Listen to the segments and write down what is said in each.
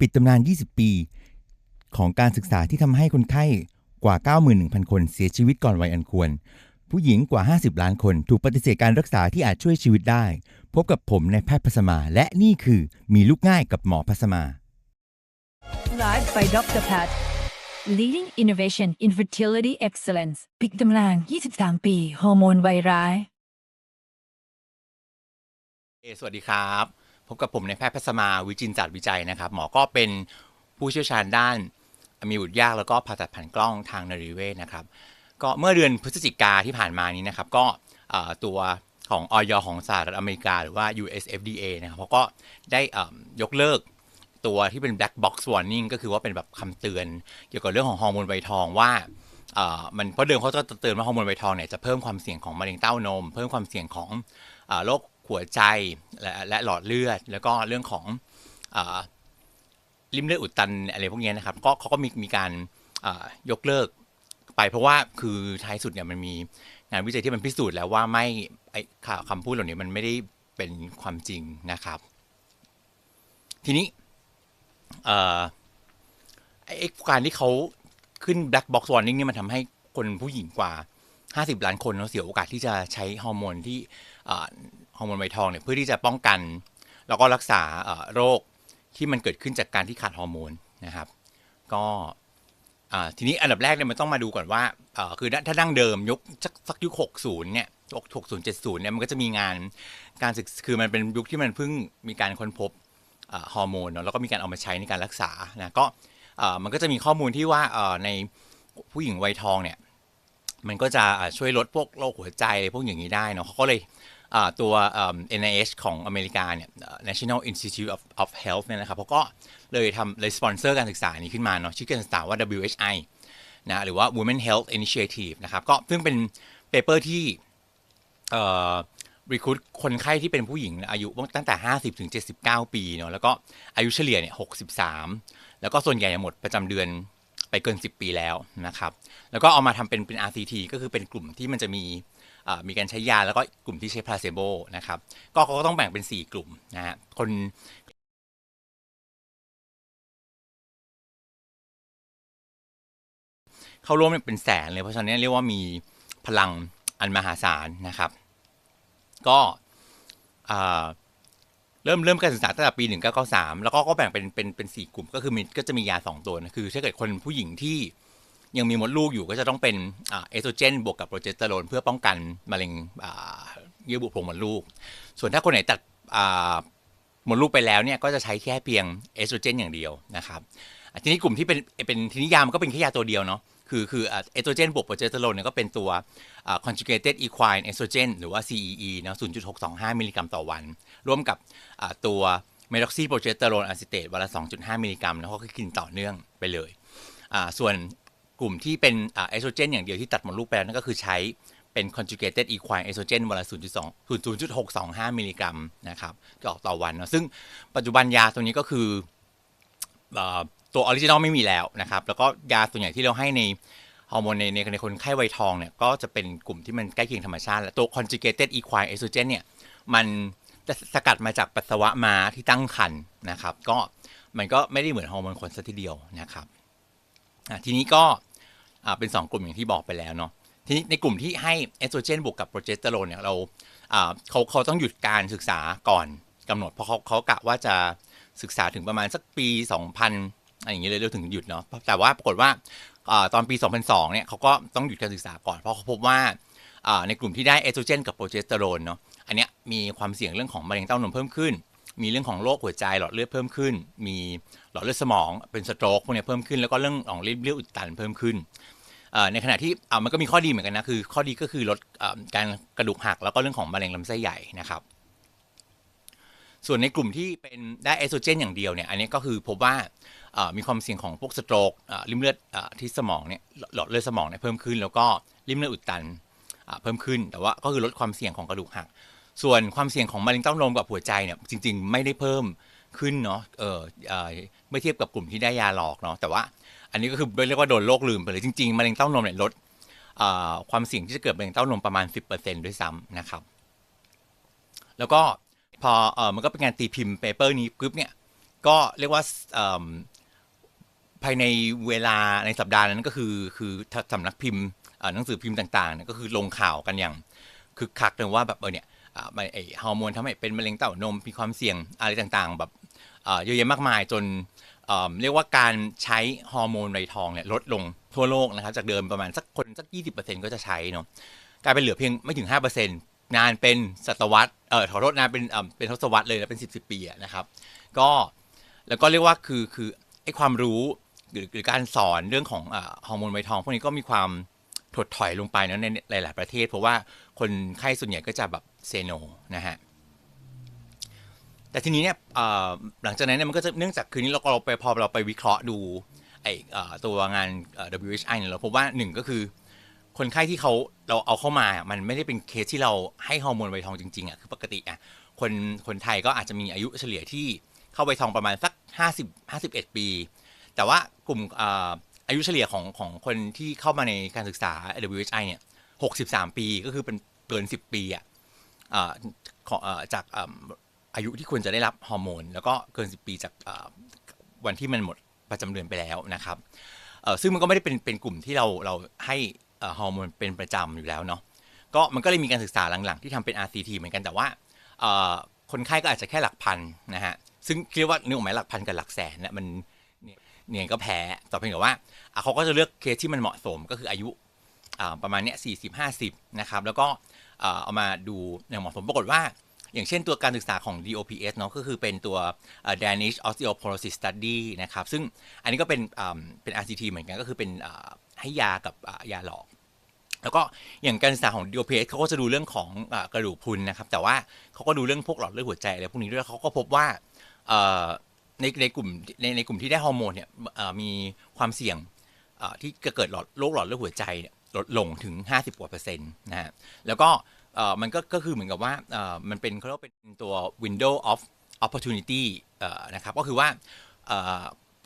ปิดตำนาน 20 ปี ของการศึกษาที่ทำให้คนไข้กว่า 91,000 คนเสียชีวิตก่อนวัยอันควร ผู้หญิงกว่า 50 ล้านคนถูกปฏิเสธการรักษาที่อาจช่วยชีวิตได้ พบกับผมในแพทย์พัสมา และนี่คือมีลูกง่ายกับหมอพัสมา Live by Dr. Pat Leading Innovation in Fertility Excellence ปิกตำนาน 23 ปีฮอร์โมนไวร้ายเอ่อสวัสดีครับ พบกับผมในแพทย์พัสมาวิจินจัดวิจัยนะครับ หมอก็เป็นผู้เชี่ยวชาญด้านมีบุตรยากแล้วก็ผ่าตัดผ่านกล้องทางนรีเวชนะครับ ก็เมื่อเดือนพฤศจิกาที่ผ่านมานี้นะครับ ก็ตัวของออยของสหรัฐอเมริกา หรือว่า US FDA นะครับเขาก็ได้ยกเลิกตัวที่เป็น black box warning ก็คือว่าเป็นแบบคำเตือน เกี่ยวกับเรื่องของฮอร์โมนไวทองว่ามันเพราะเดิมเขาจะเตือนว่าฮอร์โมนไวทองเนี่ยจะเพิ่มความเสี่ยงของมะเร็งเต้านม เพิ่มความเสี่ยงของอโรค หัวใจและและหลอดเลือด แล้วก็เรื่องของอ่อริมเลือดอุดตันอะไรพวกนี้นะครับ ก็เขาก็มีมีการยกเลิกไปเพราะว่าคือท้ายสุดเนี่ยมันมีงานวิจัยที่มันพิสูจน์แล้วว่าไม่ไอข่าวคำพูดเหล่านี้มันไม่ได้เป็นความจริงนะครับ ทีนี้อ่อไอ้การที่เขาขึ้น black box warning นี่มันทำให้คนผู้หญิงกว่า 50 ล้านคนเนาะเสียโอกาสที่จะใช้ฮอร์โมนที่ฮอร์โมนไวทองเนี่ยเพื่อที่จะป้องกัน แล้วก็รักษาโรคที่มันเกิดขึ้นจากการที่ขาดฮอร์โมนนะครับ ก็ทีนี้อันดับแรกเนี่ยมันต้องมาดูก่อนว่าคือถ้าดั้งเดิมยกสักสักยุค60เนี่ย60 70เนี่ยมันก็จะมีงานการศึกคือมันเป็นยุคที่มันเพิ่งมีการค้นพบฮอร์โมนเนอะแล้วก็มีการเอามาใช้ในการรักษานะก็มันก็จะมีข้อมูลที่ว่าในผู้หญิงวัยทองเนี่ย มันก็จะช่วยลดพวกโรคหัวใจอะไรพวกอย่างนี้ได้เนาะเขาก็เลยตัว NIH ของอเมริกาเนี่ย National Institute of of Health เนี่ยนะครับเขาก็เลยทำเลยสปอนเซอร์การศึกษานี้ขึ้นมาเนาะชื่อการศึกษาว่า WHI นะหรือว่า Women Health Initiative นะครับก็ซึ่งเป็นเปเปอร์ที่รีคูดคนไข้ที่เป็นผู้หญิงอายุตั้งแต่ 50 ถึง 79 ปีเนาะแล้วก็อายุเฉลี่ยเนี่ย 63 แล้วก็ส่วนใหญ่หมดประจำเดือน ไปเกิน 10 ปีแล้วนะครับ แล้วก็เอามาทำเป็นเป็น RCT ก็คือเป็นกลุ่มที่มันจะมีมีการใช้ยาแล้วก็กลุ่มที่ใช้พลาเซโบนะครับ ก็เขาก็ต้องแบ่งเป็น 4 กลุ่มนะฮะคนเข้าร่วมเนี่ยเป็นแสนเลย เพราะฉะนั้นเรียกว่ามีพลังอันมหาศาลนะครับ ก็อ่า เริ่มเริ่มการศึกษาตั้งแต่ปี 1993 แล้วก็ก็แบ่งเป็นเป็นเป็นสี่กลุ่มก็คือมีก็จะมียา 2 ตัวนะคือถ้าเกิดคนผู้หญิงที่ยังมีมดลูกอยู่ก็จะต้องเป็นอ่าเอสโตรเจนบวกกับโปรเจสเตอโรนเพื่อป้องกันมะเร็งเยื่อบุโพรงมดลูก ส่วนถ้าคนไหนตัดอ่ามดลูกไปแล้วเนี่ยก็จะใช้แค่เพียงเอสโตรเจนอย่างเดียวนะครับทีนี้กลุ่มที่เป็นเป็นทีนี้ยามันก็เป็นแค่ยาตัวเดียวเนาะ คือคือเอสโตรเจนบวกโปรเจสเตอโรนเนี่ยก็เป็นตัวอ่า conjugated equine estrogen หรือว่า CEE นะ0.625 มิลลิกรัมต่อวัน ร่วมกับตัว medroxyprogesterone acetate วันละ 2.5 มิลลิกรัมนะเขาก็กินต่อเนื่องไปเลยส่วนกลุ่มที่เป็นเอสโตรเจนอย่างเดียวที่ตัดหมดลูกไปแล้วนั่นก็คือใช้เป็น conjugated equine estrogen วันละ 0.2 0.625 มิลลิกรัมนะครับต่อต่อวันเนาะซึ่งปัจจุบันยาตัวนี้ก็คือ ตัวออริจินอลไม่มีแล้วนะครับ แล้วก็ยาส่วนใหญ่ที่เราให้ในฮอร์โมนในในคนไข้วัยทองเนี่ยก็จะเป็นกลุ่มที่มันใกล้เคียงธรรมชาติและตัว conjugated equine estrogen เนี่ยมันจะสกัดมาจากปัสสาวะม้าที่ตั้งครรภ์นะครับ ก็มันก็ไม่ได้เหมือนฮอร์โมนคนซะทีเดียวนะครับทีนี้ก็เป็น 2 กลุ่มอย่างที่บอกไปแล้วเนาะทีนี้ในกลุ่มที่ให้เอสโตรเจนบวกกับโปรเจสเตอโรนเนี่ยเราาเขาเขาต้องหยุดการศึกษาก่อนกำหนด เพราะเขาเขากะว่าจะศึกษาถึงประมาณสักปี 2000 อะไรอย่างเงี้ยเลยเร็วถึงหยุดเนาะแต่ว่าปรากฏว่าตอนปี 2002 เนี่ยเขาก็ต้องหยุดการศึกษาก่อนเพราะเขาพบว่าในกลุ่มที่ได้เอสโตรเจนกับโปรเจสเตอโรนเนาะอันเนี้ยมีความเสี่ยงเรื่องของมะเร็งเต้านมเพิ่มขึ้น มีเรื่องของโรคหัวใจหลอดเลือดเพิ่มขึ้น มีหลอดเลือดสมองเป็นสโตรกพวกนี้เพิ่มขึ้นแล้วก็เรื่องของเลือดอุดตันเพิ่มขึ้นในขณะที่มันก็มีข้อดีเหมือนกันนะคือ ข้อดีก็คือลดอการกระดูกหักแล้วก็เรื่องของมะเร็งลำไส้ใหญ่นะครับ ส่วนในกลุ่มที่เป็นได้เอสโตรเจนอย่างเดียวเนี่ยอันนี้ก็คือพบว่า มีความเสี่ยงของพวกสโตรกอ่าริมเลือดอที่สมองเนี่ยหลอดเลือดสมองเนี่ยเพิ่มขึ้น แล้วก็ริมเลือดอุดตันเพิ่มขึ้น แต่ว่าก็คือลดความเสี่ยงของกระดูกหัก ส่วนความเสี่ยงของมะเร็งเต้านมกับหัวใจเนี่ยจริง ๆ ไม่ได้เพิ่มขึ้นเนาะเออเมื่อเทียบกับกลุ่มที่ได้ยาหลอกเนาะแต่ว่าอันนี้ก็คือเรียกว่าโดนโรคลืมไปเลยจริงๆมะเร็งเต้านมเนี่ยลดความเสี่ยงที่จะเกิดมะเร็งเต้านมประมาณ 10%ด้วยซ้ำนะครับ แล้วก็พออมันก็เป็นการตีพิมพ์เปเปอร์นี้ปุ๊บเนี่ยก็เรียกว่า ภายในเวลาในสัปดาห์นั้นก็คือคือสำนักพิมพ์หนังสือพิมพ์ต่างๆ ก็คือลงข่าวกันอย่างคึกคักเลยว่าแบบเออเนี่ยไอฮอร์โมนทำให้เป็นมะเร็งเต้านมมีความเสี่ยงอะไรต่างๆ แบบเยอะแยะมากมายจนเรียกว่าการใช้ฮอร์โมนในทองเนี่ยลดลงทั่วโลกนะครับ จากเดิมประมาณสักคนสัก 20%ก็จะใช้เนาะกลายเป็นเหลือเพียงไม่ถึง 5%นานเป็นศตวรรษเออขอโทษนานเป็นเป็นทศวรรษเลยนะเป็น 10 10ปีนะครับ ก็แล้วก็เรียกว่าคือคือไอ้ความรู้ หรือหรือการสอนเรื่องของฮอร์โมนไวทอง พวกนี้ก็มีความถดถอยลงไปนะในหลาย ๆ ประเทศ เพราะว่าคนไข้ส่วนใหญ่ก็จะแบบเซโนนะฮะแต่ทีนี้เนี่ยหลังจากนั้นเนี่ยมันก็จะเนื่องจากคืนนี้เราเราไปพอเราไปวิเคราะห์ดูไออตัวงาน WHI เนี่ยเราพบว่าหนึ่งก็คือ คนไข้ที่เขาเราเอาเข้ามาอะมันไม่ได้เป็นเคสที่เราให้ฮอร์โมนไวทองจริง ๆ อะ คือปกติอะคนคนไทยก็อาจจะมีอายุเฉลี่ยที่เข้าไวทองประมาณสัก 50 51 ปี แต่ว่ากลุ่มอายุเฉลี่ยของของคนที่เข้ามาในการศึกษา WHI เนี่ย63 ปีก็คือเป็นเกิน 10 ปีอะอ่าของอ่าจากอายุที่ควรจะได้รับฮอร์โมน แล้วก็เกิน 10 ปีจากวันที่มันหมดประจำเดือนไปแล้วนะครับซึ่งมันก็ไม่ได้เป็นเป็นกลุ่มที่เราเราให้ฮอร์โมนเป็นประจำอยู่แล้วเนาะก็มันก็เลยมีการศึกษาหลังๆ ที่ทำเป็น RCT เหมือนกันแต่ว่าคนไข้ก็อาจจะแค่หลักพันนะฮะซึ่งเรียกว่าเนึกออกไหมหลักพันกับหลักแสนเนี่ยมัน เนี่ยเนี่ยก็แพ้ต่เพียงแต่ว่าเขาก็จะเลือกเคสที่มันเหมาะสมก็คืออายุประมาณเนี้ยสี่สิบห้าสิบนะครับ แล้วก็เอามาดูอย่างเหมาะสมปรากฏว่า อย่างเช่นตัวการศึกษาของ DOPS เนาะก็คือเป็นตัว Danish Osteoporosis Study นะครับ ซึ่งอันนี้ก็เป็นเป็น RCT เหมือนกันก็คือเป็นให้ยากับยาหลอก แล้วก็อย่างการศึกษาของ DOPS เขาก็จะดูเรื่องของกระดูกพุนนะครับ แต่ว่าเขาก็ดูเรื่องพวกหลอดเลือดหัวใจอะไรพวกนี้ด้วยเขาก็พบว่า ในในกลุ่มในในกลุ่มที่ได้ฮอร์โมนเนี่ยมีความเสี่ยงที่จะเกิดหลอดโรคหลอดเลือดหัวใจลดลงถึง 50กว่าเปอร์เซ็นต์นะฮะแล้วก็มันก็ก็คือเหมือนกับว่ามันเป็นเขาเรียกเป็นตัว window of opportunity นะครับก็คือว่า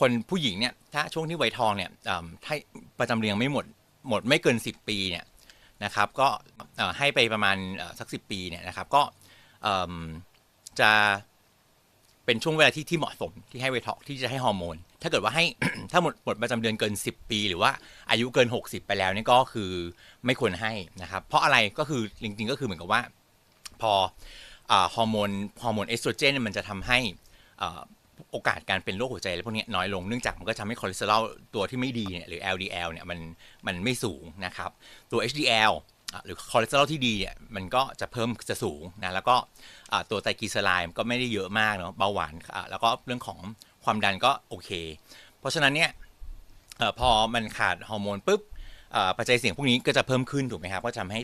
คนผู้หญิงเนี่ยถ้าช่วงที่วัยทองเนี่ยถ้าประจำเรียงไม่หมดหมดไม่เกิน 10 ปีเนี่ยนะครับก็ให้ไปประมาณสัก 10 ปีเนี่ยนะครับก็จะ เป็นช่วงเวลาที่ที่เหมาะสมที่ให้ไวทอกที่จะให้ฮอร์โมน ถ้าเกิดว่าให้ ถ้าหมดหมดประจำเดือนเกิน 10 ปี หรือว่าอายุเกิน 60 ไปแล้วนี่ก็คือไม่ควรให้นะครับ เพราะอะไรก็คือจริงๆก็คือเหมือนกับว่า พอฮอร์โมนฮอร์โมนเอสโตรเจนมันจะทำให้อโอกาสการเป็นโรคหัวใจอะไรพวกนี้น้อยลงเนื่องจากมันก็ทำให้คอเลสเตอรอลตัวที่ไม่ดีเนี่ยหรือ LDL เนี่ยมันมันไม่สูงนะครับ ตัว HDL หรือคอเลสเตอรอลที่ดีเนี่ยมันก็จะเพิ่มจะสูงนะแล้วก็ตัวไตรกลีเซอไรด์ก็ไม่ได้เยอะมากเนาะเบาหวานแล้วก็เรื่องของความดันก็โอเค เพราะฉะนั้นเนี่ยอพอมันขาดฮอร์โมนปุ๊บปัจจัยเสี่ยงพวกนี้ก็จะเพิ่มขึ้นถูกไหมครับก็จะทำให้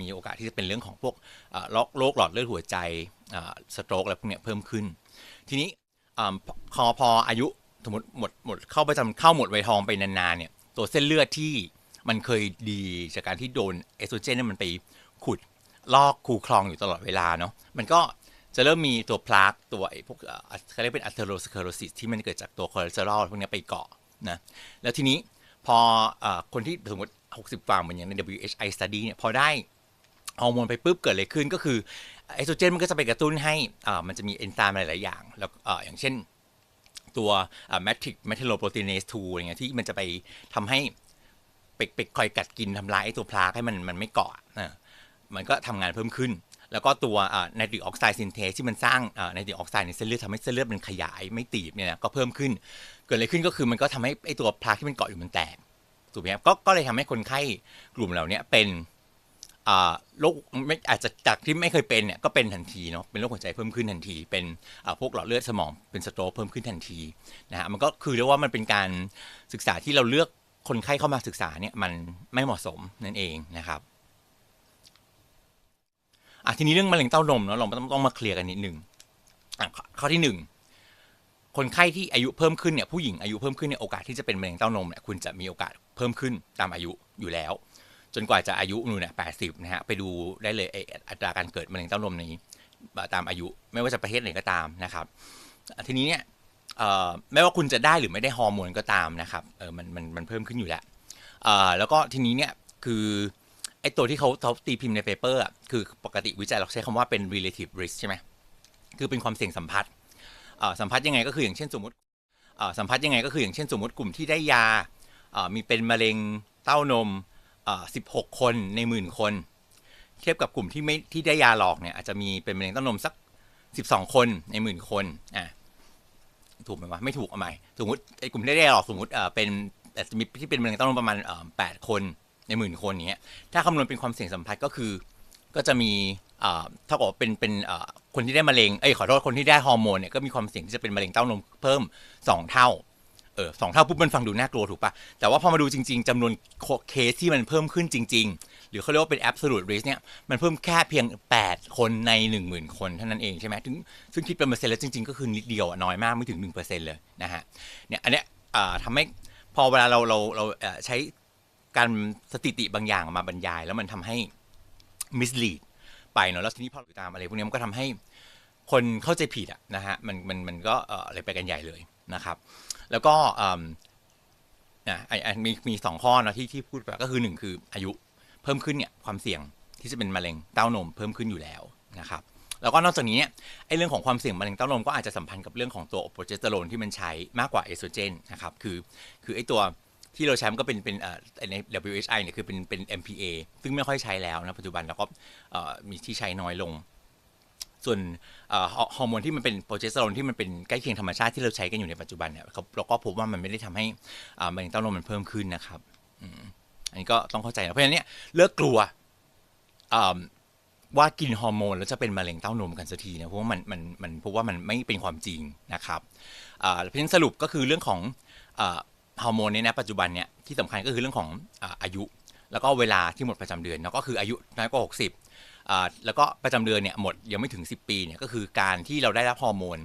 มีโอกาสที่จะเป็นเรื่องของพวกโรคโรคหลอดเลือดหัวใจสโตรกอะไรพวกนี้เพิ่มขึ้น ทีนี้อ่าพอพออายุสมมติหมดหมดเข้าประจำเข้าหมดวัยทองไปนานๆเนี่ยตัวเส้นเลือดที่ มันเคยดีจากการที่โดนเอสโตรเจนนี่มันไปขุดลอกคูคลองอยู่ตลอดเวลาเนาะมันก็จะเริ่มมีตัวพลากตัวไอ้พวกเอ่อเขาเรียกเป็นอัเทโรสเคโรซิสที่มันเกิดจากตัวคอเลสเตอรอลพวกนี้ไปเกาะนะแล้วทีนี้พออคนที่สมมติ 60ฝ่าเหมือนอย่างใน WHI study เนี่ยพอได้ฮอร์โมนไปปุ๊บเกิดอะไรขึ้นก็คือเอสโตรเจนมันก็จะไปกระตุ้นให้มันจะมีเอนไซม์หลาย ๆ อย่างแล้วออย่างเช่นตัวแมทริกเมทิโลโปรตีเนส2อะไรเงี้ยที่มันจะไปทำให้ เป็กเป็กคอยกัดกินทำลายไอ้ตัวพลาให้มันมันไม่เกาะนะมันก็ทำงานเพิ่มขึ้น แล้วก็ตัวไนตริกออกไซด์ซินเทสที่มันสร้างไนตริกออกไซด์ในเส้นเลือดทำให้เส้นเลือดมันขยายไม่ตีบเนี่ยนะก็เพิ่มขึ้น เกิดอะไรขึ้นก็คือมันก็ทำให้ไอ้ตัวพลาที่มันเกาะอยู่มันแตกถูกไหมครับก็ก็เลยทำให้คนไข้กลุ่มเหล่านี้เป็นโรคไม่อาจจะจากที่ไม่เคยเป็นเนี่ยก็เป็นทันทีเนาะเป็นโรคหัวใจเพิ่มขึ้นทันที เป็นพวกหลอดเลือดสมองเป็นสโตรกเพิ่มขึ้นทันทีนะฮะมันก็คือเรียกว่ามันเป็นการศึกษาที่เราเลือก คนไข้เข้ามาศึกษาเนี่ยมันไม่เหมาะสมนั่นเองนะครับอะทีนี้เรื่องมะเร็งเต้านมเนาะเราต้องต้องมาเคลียร์กันนิดหนึ่งอะข้อที่หนึ่งคนไข้ที่อายุเพิ่มขึ้นเนี่ยผู้หญิงอายุเพิ่มขึ้นเนี่ยโอกาสที่จะเป็นมะเร็งเต้านมเนี่ยคุณจะมีโอกาสเพิ่มขึ้นตามอายุอยู่แล้ว จนกว่าจะอายุนู่นเนี่ยแปดสิบนะฮะไปดูได้เลยอัตราการเกิดมะเร็งเต้านมนี้ตามอายุไม่ว่าจะประเทศไหนก็ตามนะครับ ทีนี้เนี่ย ไม่ว่าคุณจะได้หรือไม่ได้ฮอร์โมนก็ตามนะครับเออมันมันมันเพิ่มขึ้นอยู่แล้วเอ่อแล้วก็ทีนี้เนี่ยคือไอตัวที่เขาเขาตีพิมพ์ในเปเปอร์อะคือปกติวิจัยเราใช้คำว่าเป็น relative risk ใช่ไหมคือเป็นความเสี่ยงสัมพัทธ์เอ่อสัมผัสยังไงก็คืออย่างเช่นสมมติเอ่อสัมผัสยังไงก็คืออย่างเช่นสมมติกลุ่มที่ได้ยาเอ่อมีเป็นมะเร็งเต้านมเอ่อ16 คนในหมื่นคน เทียบกับกลุ่มที่ไม่ที่ได้ยาหลอกเนี่ยอาจจะมีเป็นมะเร็งเต้านมสัก 12 คนในหมื่นคนอะ ถูกไหมวะไม่ถูกเอาใหม่สมมติไอ้กลุ่มที่ได้หลอกสมมติเอ่อเป็นอาจจะมีที่เป็นมะเร็งเต้านมประมาณเอ่อ8คนในหมื่นคนอย่างเงี้ยถ้าคำนวณเป็นความเสี่ยงสัมผัสก็คือ ก็จะมีเอ่อเท่ากับว่าเป็นเป็นเอ่อคนที่ได้มะเร็งเอ้ยขอโทษคนที่ได้ฮอร์โมนเนี่ยก็มีความเสี่ยงที่จะเป็นมะเร็งเต้านมเพิ่ม2เท่าเออสองเท่าปุ๊บมันฟังดูน่ากลัวถูกปะแต่ว่าพอมาดูจริง ๆจำนวนเคสที่มันเพิ่มขึ้นจริง ๆ หรือเขาเรียกว่าเป็น absolute risk เนี่ยมันเพิ่มแค่เพียง 8 คนใน 10,000 คนเท่านั้นเองใช่ไหมถึงซึ่งคิดเป็นเปอร์เซ็นต์แล้วจริงๆ ก็คือนิดเดียวน้อยมากไม่ถึง 1%เลยนะฮะเนี่ยอันเนี้ยทำให้พอเวลาเราเราเราใช้การสถิติบางอย่างมาบรรยาย แล้วมันทำให้ mislead ไปเนาะแล้วทีนี้พอเราตามอะไรพวกนี้มันก็ทำให้คนเข้าใจผิดอะนะฮะมันมันมันก็อะไรไปกันใหญ่เลยนะครับ แล้วก็อืมนะไอ้มีมีสองข้อเนะที่ที่พูดไปก็คือหนึ่งคืออายุ เพิ่มขึ้นเนี่ยความเสี่ยงที่จะเป็นมะเร็งเต้านมเพิ่มขึ้นอยู่แล้วนะครับแล้วก็นอกจากนี้เนี่ยไอ้เรื่องของความเสี่ยงมะเร็งเต้านมก็อาจจะสัมพันธ์กับเรื่องของตัวโปรเจสเตอโรนที่มันใช้มากกว่าเอสโตรเจนนะครับคือคือไอ้ตัวที่เราใช้มันก็เป็นเป็นเอ่อใน WHI เนี่ยคือเป็นเป็น MPA ซึ่งไม่ค่อยใช้แล้วนะปัจจุบันแล้วก็เอ่อมีที่ใช้น้อยลง ส่วนฮอร์โมนที่มันเป็นโปรเจสเตอโรนที่มันเป็นใกล้เคียงธรรมชาติที่เราใช้กันอยู่ในปัจจุบันเนี่ยเราก็พบว่ามันไม่ได้ทำให้มะเร็งเต้านมมันเพิ่มขึ้นนะครับ อันนี้ก็ต้องเข้าใจนะเพราะฉะนั้นเนี่ยเลิกกลัวว่ากินฮอร์โมนแล้วจะเป็นมะเร็งเต้านมกันสักทีนะเพราะว่ามันมันมันเพราะว่ามันไม่เป็นความจริงนะครับเพราะฉะนั้นสรุปก็คือเรื่องของอฮอร์โมนเนี่ยนะปัจจุบันเนี่ยที่สำคัญก็คือเรื่องของอาอายุ แล้วก็เวลาที่หมดประจำเดือนแล้วก็คืออายุน้อยกว่า60อ่าแล้วก็ประจำเดือนเนี่ยหมดยังไม่ถึง 10 ปีเนี่ยก็คือการที่เราได้รับฮอร์โมน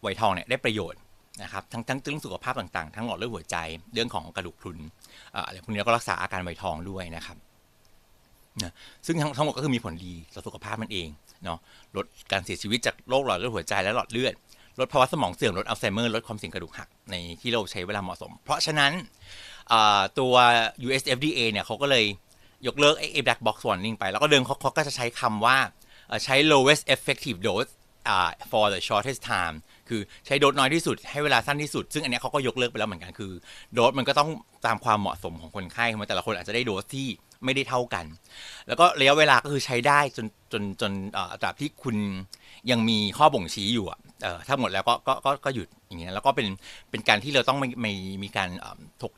ไวทองเนี่ยได้ประโยชน์ นะครับทั้งทั้งเรื่องสุขภาพต่างๆ ทั้งหลอดเลือดหัวใจ เรื่องของกระดูกพรุนอะไรพวกนี้ก็รักษาอาการไวทองด้วยนะครับนะซึ่งทั้งทั้งหมดก็คือมีผลดีต่อสุขภาพมันเองเนาะลดการเสียชีวิตจากโรคหลอดเลือดหัวใจและหลอดเลือดลดภาวะสมองเสื่อมลดอัลไซเมอร์ลดความเสี่ยงกระดูกหักในที่เราใช้เวลาเหมาะสม เพราะฉะนั้นตัว US FDA เนี่ยเขาก็เลยยกเลิกไอ้ black box warning ไป แล้วก็เดิมเขาเขาก็จะใช้คำว่าใช้ lowest effective dose for the shortest time คือใช้โดสน้อยที่สุดให้เวลาสั้นที่สุด ซึ่งอันนี้เขาก็ยกเลิกไปแล้วเหมือนกันคือ โดสมันก็ต้องตามความเหมาะสมของคนไข้มาแต่ละคนอาจจะได้โดสที่ไม่ได้เท่ากัน แล้วก็ระยะเวลาก็คือใช้ได้จนจนจนตราบที่คุณยังมีข้อบ่งชี้อยู่อะเอ่อถ้าหมดแล้วก็ก็ก็ก็หยุดอย่างเงี้ยแล้วก็เป็นเป็นการที่เราต้องมีมีมีการถก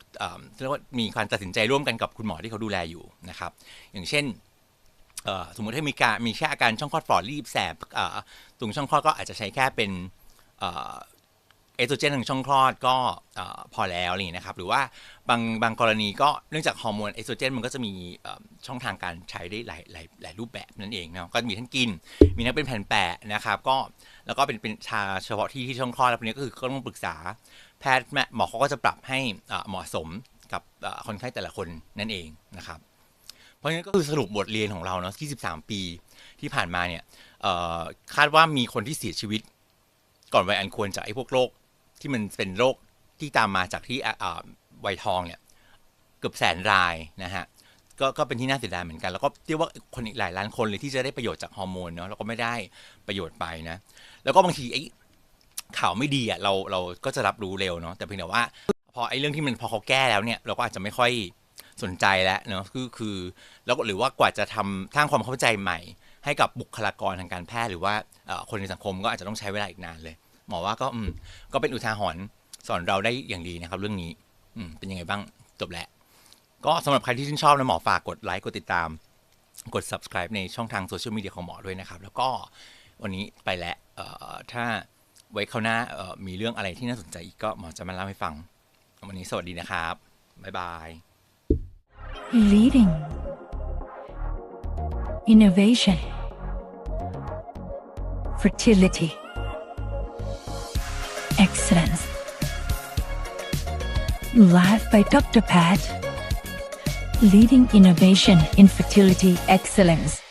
เรียกว่ามีการตัดสินใจร่วมกันกับคุณหมอที่เขาดูแลอยู่นะครับ อย่างเช่นสมมุติถ้ามีการมีแค่อาการช่องคลอดฝ่อรีบแสบตรงช่องคลอดก็อาจจะใช้แค่เป็น เอสโตรเจนทางช่องคลอดก็อพอแล้วอะไรอย่างนี้นะครับ หรือว่าบางบางกรณีก็เนื่องจากฮอร์โมนเอสโตรเจนมันก็จะมีช่องทางการใช้ได้หลายหลายหลายรูปแบบนั่นเองเนาะก็มีทั้งกิน มีทั้งเป็นแผ่นแปะนะครับก็แล้วก็เป็นเป็นชาเฉพาะที่ที่ช่องคลอดแล้วพวกนี้ก็คือก็ต้องปรึกษาแพทย์แม่หมอเขาก็จะปรับให้เหมาะสมกับคนไข้แต่ละคนนั่นเองนะครับเพราะฉะนั้นก็คือสรุปบทเรียนของเราเนาะ23 ปีที่ผ่านมาเนี่ยคาดว่ามีคนที่เสียชีวิต ก่อนวัยอันควรจากไอ้พวกโรคที่มันเป็นโรคที่ตามมาจากที่วัยทองเนี่ยเกือบแสนรายนะฮะก็ก็เป็นที่น่าเสียดายเหมือนกัน แล้วก็เรียกว่าคนอีกหลายล้านคนเลยที่จะได้ประโยชน์จากฮอร์โมนเนาะแล้วก็ไม่ได้ประโยชน์ไปนะ แล้วก็บางทีไอ้ข่าวไม่ดีอะเราเราก็จะรับรู้เร็วเนาะแต่เพียงแต่ว่า พอไอ้เรื่องที่มันพอเขาแก้แล้วเนี่ย เราก็อาจจะไม่ค่อยสนใจแล้วเนาะคือคือแล้วหรือว่ากว่าจะทำสร้างความเข้าใจใหม่ ให้กับบุคลากรทางการแพทย์หรือว่าคนในสังคมก็อาจจะต้องใช้เวลาอีกนานเลย หมอว่าก็อืมก็เป็นอุทาหรณ์สอนเราได้อย่างดีนะครับ เรื่องนี้อืมเป็นยังไงบ้างจบแล้วก็สำหรับใครที่ชื่นชอบนะหมอฝากกดไลค์กดติดตาม กด subscribe ในช่องทางโซเชียลมีเดียของหมอด้วยนะครับ แล้วก็วันนี้ไปแล้วถ้าไว้คราวหน้ามีเรื่องอะไรที่น่าสนใจอีกก็หมอจะมาเล่าให้ฟัง วันนี้สวัสดีนะครับ บ๊ายบาย leading innovation fertility. Excellence. Live by Dr. Pat. Leading innovation in fertility excellence